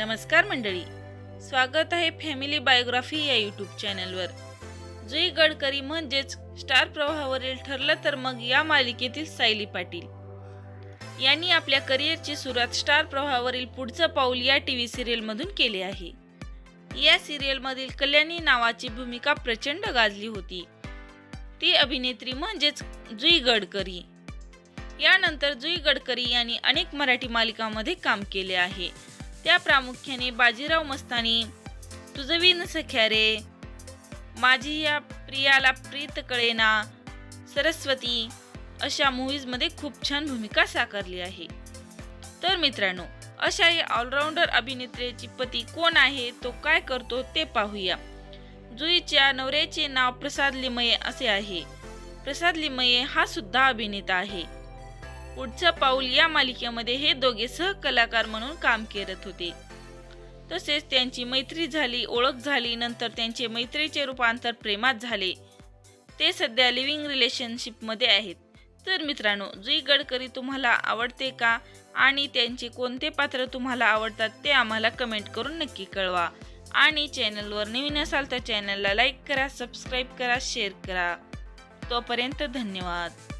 नमस्कार मंडळी. स्वागत आहे फॅमिली बायोग्राफी या यूट्यूब चॅनलवर. जुई गडकरी म्हणजेच स्टार प्रवाहावरील ठरलं तर मग या मालिकेतील सायली पाटील. यांनी आपल्या करिअरची सुरुवात स्टार प्रवाहावरील पुढचं पाऊल या टी व्ही सिरियलमधून केले आहे. या सिरियलमधील कल्याणी नावाची भूमिका प्रचंड गाजली होती. ती अभिनेत्री म्हणजेच जुई गडकरी. यानंतर जुई गडकरी यांनी अनेक मराठी मालिकांमध्ये काम केले आहे. त्या प्रामुख्याने बाजीराव मस्तानी तुझवीन सख्या रे माझी या प्रियाला प्रीत कळेना सरस्वती अशा मूवीजमध्ये खूप छान भूमिका साकारली आहे. तर मित्रांनो अशा या ऑलराऊंडर अभिनेत्रीची पती कोण आहे तो काय करतो ते पाहूया. जुईच्या नवऱ्याचे नाव प्रसाद लिमये असे आहे. प्रसाद लिमये हा सुद्धा अभिनेता आहे. पुढचं पाऊल या मालिकेमध्ये हे दोघे सहकलाकार म्हणून काम करत होते. तसेच त्यांची मैत्री झाली ओळख झाली नंतर त्यांचे मैत्रीचे रूपांतर प्रेमात झाले. ते सध्या लिव्हिंग रिलेशनशिपमध्ये आहेत. तर मित्रांनो जुई गडकरी तुम्हाला आवडते का? आणि त्यांचे कोणते पात्र तुम्हाला आवडतात ते आम्हाला कमेंट करून नक्की कळवा. आणि चॅनलवर नवीन असाल तर चॅनलला लाईक करा सबस्क्राईब करा शेअर करा. तोपर्यंत धन्यवाद.